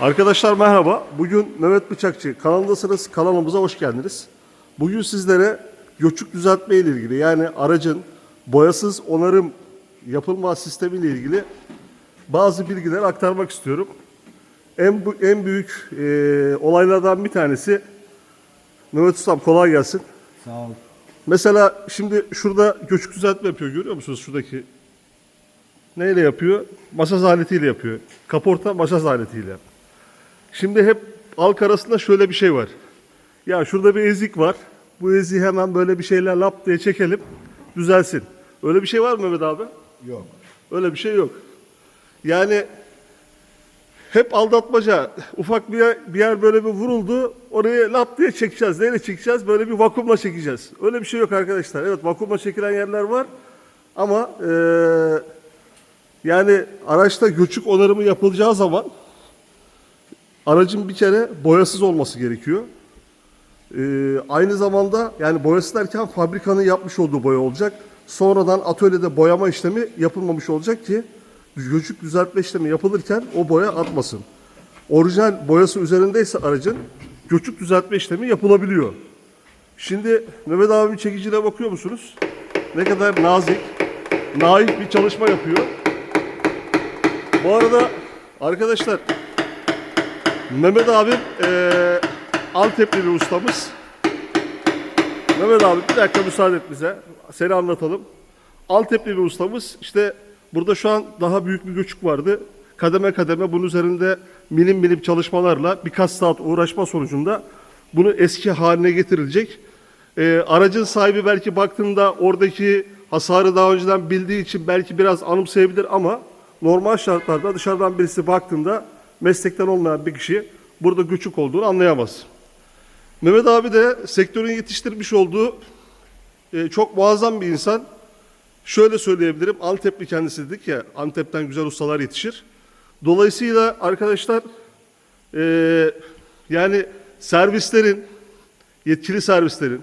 Arkadaşlar merhaba. Bugün Mehmet Bıçakçı kanalındasınız. Kanalımıza hoş geldiniz. Bugün sizlere göçük düzeltme ile ilgili yani aracın boyasız onarım yapılma sistemi ile ilgili bazı bilgiler aktarmak istiyorum. En, en büyük e, olaylardan bir tanesi Mehmet Ustam kolay gelsin. Sağ ol. Mesela şimdi şurada göçük düzeltme yapıyor görüyor musunuz şuradaki? Neyle yapıyor? Masaj aletiyle yapıyor. Kaporta masaj aletiyle. Şimdi hep halk arasında şöyle bir şey var. Ya şurada bir ezik var. Bu eziği hemen böyle bir şeyler lap diye çekelim düzelsin. Öyle bir şey var mı Mehmet abi? Yok. Öyle bir şey yok. Yani hep aldatmaca. Ufak bir yer, bir yer böyle bir vuruldu. Oraya lap diye çekeceğiz. Neyle çekeceğiz? Böyle bir vakumla çekeceğiz. Öyle bir şey yok arkadaşlar. Evet vakumla çekilen yerler var. Ama eee, yani araçta göçük onarımı yapılacağı zaman aracın bir kere boyasız olması gerekiyor. Ee, aynı zamanda yani boyası derken fabrikanın yapmış olduğu boya olacak. Sonradan atölyede boyama işlemi yapılmamış olacak ki göçük düzeltme işlemi yapılırken o boya atmasın. Orijinal boyası üzerindeyse aracın göçük düzeltme işlemi yapılabiliyor. Şimdi Mehmet abimin çekicine bakıyor musunuz? Ne kadar nazik, naif bir çalışma yapıyor. Bu arada arkadaşlar Mehmet abim eee Antepli bir ustamız. Mehmet abi bir dakika müsaade et bize. Seni anlatalım. Antepli bir ustamız. İşte burada şu an daha büyük bir göçük vardı. Kademe kademe bunun üzerinde milim milim çalışmalarla birkaç saat uğraşma sonucunda bunu eski haline getirilecek. Ee, aracın sahibi belki baktığında oradaki hasarı daha önceden bildiği için belki biraz anımsayabilir ama normal şartlarda dışarıdan birisi baktığında meslekten olmayan bir kişi burada göçük olduğunu anlayamaz. Mehmet abi de sektörün yetiştirmiş olduğu e, çok muazzam bir insan. Şöyle söyleyebilirim, Antepli kendisi dedik ya, Antep'ten güzel ustalar yetişir. Dolayısıyla arkadaşlar, e, yani servislerin, yetkili servislerin,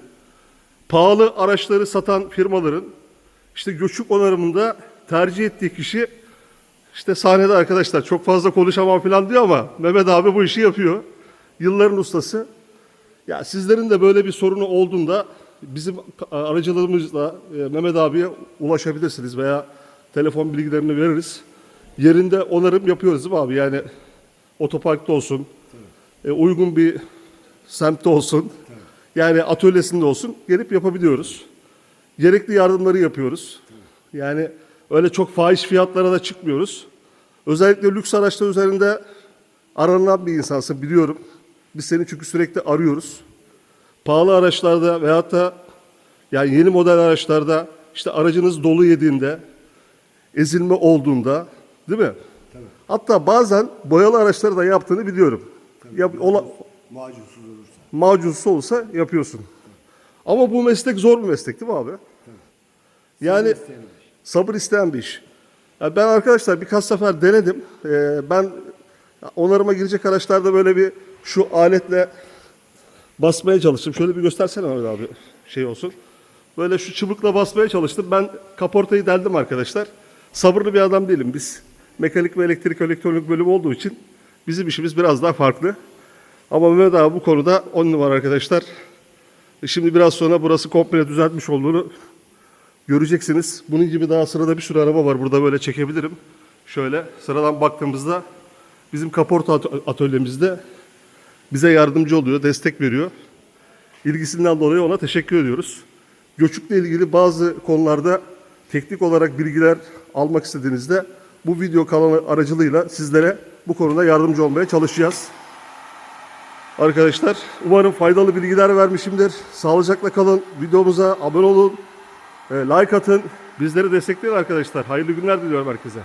pahalı araçları satan firmaların, işte göçük onarımında tercih ettiği kişi, işte sahnede arkadaşlar çok fazla konuşamam falan diyor ama Mehmet abi bu işi yapıyor. Yılların ustası. Ya sizlerin de böyle bir sorunu olduğunda bizim aracılığımızla e, Mehmet abiye ulaşabilirsiniz veya telefon bilgilerini veririz. Yerinde onarım yapıyoruz değil mi abi? Yani otoparkta olsun, e, uygun bir semtte olsun, yani atölyesinde olsun gelip yapabiliyoruz. Gerekli yardımları yapıyoruz. Yani öyle çok fahiş fiyatlara da çıkmıyoruz. Özellikle lüks araçlar üzerinde aranan bir insansın biliyorum. Biz seni çünkü sürekli arıyoruz. Pahalı araçlarda veyahut da yani yeni model araçlarda işte aracınız dolu yediğinde, ezilme olduğunda değil mi? Hatta bazen boyalı araçları da yaptığını biliyorum. Yap, ola, Macunsuz olursa. macunsuz olsa yapıyorsun. Ama bu meslek zor bir meslek değil mi abi? Yani bir iş. Sabır isteyen bir iş. Ya ben arkadaşlar birkaç sefer denedim. Ee, ben onarıma girecek araçlarda böyle bir şu aletle basmaya çalıştım. Şöyle bir göstersene Mehmet abi şey olsun. Böyle şu çubukla basmaya çalıştım. Ben kaportayı deldim arkadaşlar. Sabırlı bir adam değilim. Biz mekanik ve elektrik elektronik bölümü olduğu için bizim işimiz biraz daha farklı. Ama Mehmet abi bu konuda on numara arkadaşlar. Şimdi biraz sonra burası komple düzeltmiş olduğunu göreceksiniz. Bunun gibi daha sırada bir sürü araba var. Burada böyle çekebilirim. Şöyle sıradan baktığımızda bizim kaporta at- atölyemizde bize yardımcı oluyor, destek veriyor. İlgisinden dolayı ona teşekkür ediyoruz. Göçükle ilgili bazı konularda teknik olarak bilgiler almak istediğinizde bu video kanalı aracılığıyla sizlere bu konuda yardımcı olmaya çalışacağız. Arkadaşlar umarım faydalı bilgiler vermişimdir. Sağlıcakla kalın. Videomuza abone olun. Like atın. Bizleri destekleyin arkadaşlar. Hayırlı günler diliyorum herkese.